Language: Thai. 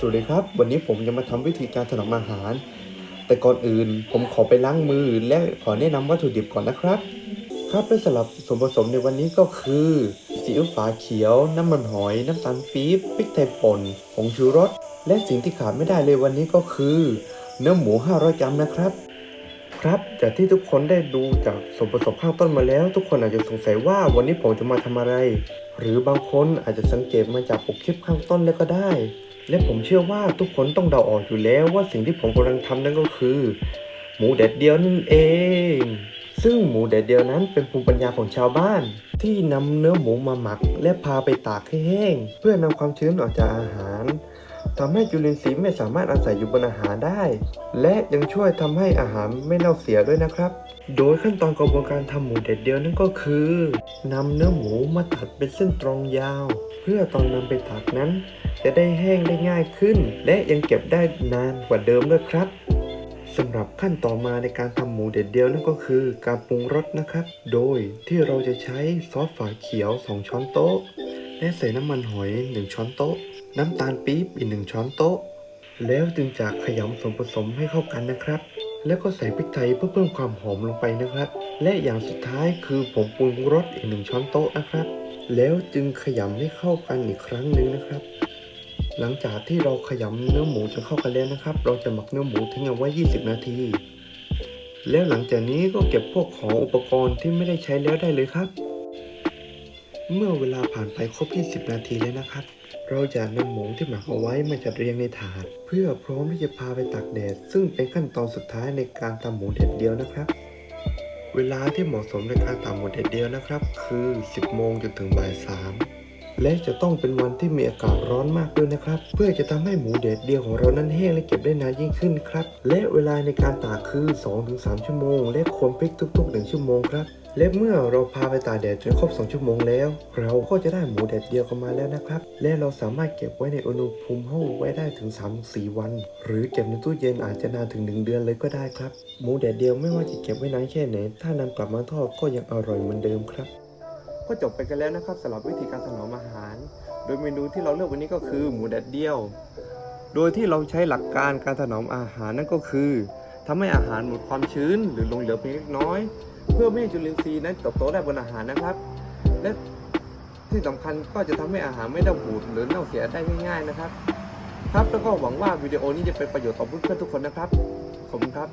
สวัสดีครับ วันนี้ผมจะมาทำวิธีการถนอมอาหาร แต่ก่อนอื่นผมขอไปล้างมือและขอแนะนำวัตถุดิบก่อนนะครับ ครับและสำหรับส่วนผสมในวันนี้ก็คือซีอิ๊วฝาเขียว น้ำมันหอย น้ำตาลปี๊บพริกไทยป่นผงชูรส และสิ่งที่ขาดไม่ได้เลยวันนี้ก็คือ เนื้อหมู 500 กรัมนะครับ ครับจากที่ทุกคนได้ดูจากส่วนผสมข้างต้นมาแล้ว ทุกคนอาจจะสงสัยว่าวันนี้ผมจะมาทำอะไร หรือบางคนอาจจะสังเกตมาจากปกคลิปข้างต้นแล้วก็ได้ และผมเชื่อว่าทุกคนต้องเดาออกอยู่แล้วว่าสิ่งที่ผมกำลังทำนั่นก็คือ หมูแดดเดียวนั่นเอง ซึ่งหมูแดดเดียวนั้นเป็นภูมิปัญญาของชาวบ้าน ที่นำเนื้อหมูมาหมัก และพาไปตากให้แห้ง เพื่อนำความชื้นออกจากอาหาร ทำให้จุลินทรีย์ไม่สามารถอาศัยอยู่บนอาหารได้ และยังช่วยทำให้อาหารไม่เน่าเสียด้วยนะครับ โดยขั้นตอนกระบวนการทำหมูแดดเดียวนั่นก็คือนำเนื้อหมูมาตัดเป็นเส้นตรงยาว เพื่อตอนนำไปตากนั้น จะได้แห้งได้ง่ายขึ้น และยังเก็บได้นานกว่าเดิมด้วยครับสำหรับขั้นต่อมาในการทำหมูเด็ดเดียวนั่นก็คือการปรุงรสนะครับ โดยที่เราจะใช้ซอสฝาเขียว 2 ช้อนโต๊ะ และใส่น้ำมันหอย 1 ช้อนโต๊ะ น้ำตาลปี๊บอีก1ช้อนโต๊ะ แล้วจึงจะขยำส่วนผสมให้เข้ากันนะครับ แล้วก็ใส่พริกไทยเพื่อเพิ่มความหอมลงไปนะครับ และอย่างสุดท้ายคือผงปรุงรสอีกหนึ่งช้อนโต๊ะนะครับ แล้วจึงขยำให้เข้ากันอีกครั้งหนึ่งนะครับ หลังจากที่เราขยำเนื้อหมูจนเข้ากันแล้วนะครับ เราจะหมักเนื้อหมูทิ้งเอาไว้ 20 นาที แล้วหลังจากนี้ก็เก็บพวกของอุปกรณ์ที่ไม่ได้ใช้แล้วได้เลยครับ เมื่อเวลาผ่านไปครบ 20 นาทีแล้วนะครับ เราจะนำหมูที่หมักเอาไว้มาจัดเรียงในถาด เพื่อพร้อมที่จะพาไปตากแดด ซึ่งเป็นขั้นตอนสุดท้ายในการทำหมูเด็ดเดียวนะครับ เวลาที่เหมาะสมในการทำหมูเด็ดเดียวนะครับ คือ 10 โมงจนถึงบ่าย3และจะต้องเป็นวันที่มีอากาศร้อนมากด้วยนะครับ เพื่อจะทำให้หมูเด็ดเดียวของเรานั้นแห้งและเก็บได้นานยิ่งขึ้นครับ และเวลาในการตากคือ 2-3 ชั่วโมง และควรพลิกทุกๆ 1 ชั่วโมงครับ และเมื่อเราพาไปตากแดดจนครบ 2 ชั่วโมงแล้ว เราก็จะได้หมูแดดเดียวกันมาแล้วนะครับ และเราสามารถเก็บไว้ในอุณหภูมิห้องไว้ได้ถึง 3-4 วัน หรือเก็บในตู้เย็นอาจจะนานถึง 1 เดือนเลยก็ได้ครับ หมูแดดเดียวไม่ว่าจะเก็บไว้นานแค่ไหน ถ้านำกลับมาทอดก็ยังอร่อยเหมือนเดิมครับ ก็จบไปกันแล้วนะครับสำหรับวิธีการถนอมอาหาร โดยเมนูที่เราเลือกวันนี้ก็คือหมูแดดเดียว โดยที่เราใช้หลักการการถนอมอาหารนั่นก็คือ ทำให้อาหารหมดความชื้นหรือลงเหลือเพียงเล็กน้อย เพื่อไม่ให้จุลินทรีย์นั้นเติบโตได้บนอาหารนะครับ และที่สำคัญก็จะทำให้อาหารไม่ได้บูดหรือเน่าเสียได้ง่ายๆนะครับ ครับแล้วก็หวังว่าวิดีโอนี้จะเป็นประโยชน์ต่อเพื่อนๆทุกคนนะครับขอบคุณครับ